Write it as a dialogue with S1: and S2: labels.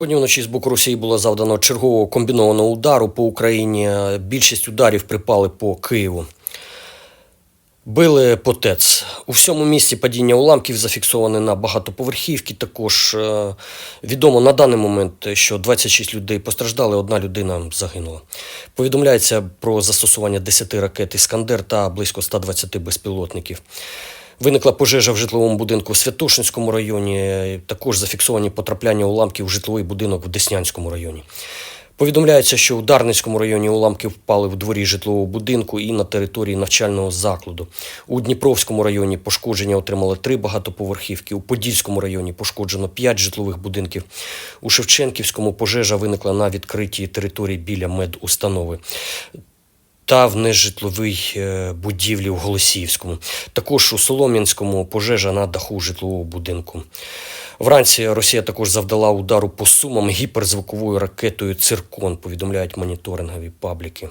S1: Сьогодні вночі з боку Росії було завдано чергового комбінованого удару по Україні. Більшість ударів припали по Києву. Били по ТЕЦ. У всьому місті падіння уламків зафіксоване на багатоповерхівки. Також е, відомо на даний момент, що 26 людей постраждали, одна людина загинула. Повідомляється про застосування 10 ракет Іскандер та близько 120 безпілотників. Виникла пожежа в житловому будинку в Святошинському районі. Також зафіксовані потрапляння уламків в житловий будинок в Деснянському районі. Повідомляється, що у Дарницькому районі уламки впали в дворі житлового будинку і на території навчального закладу. У Дніпровському районі пошкодження отримали три багатоповерхівки. У Подільському районі пошкоджено п'ять житлових будинків. У Шевченківському пожежа виникла на відкритій території біля медустанови та в нежитловій е, будівлі в Голосіївському. Також у Солом'янському пожежа на даху житлового будинку. Вранці Росія також завдала удару по сумам гіперзвуковою ракетою Циркон, повідомляють моніторингові пабліки.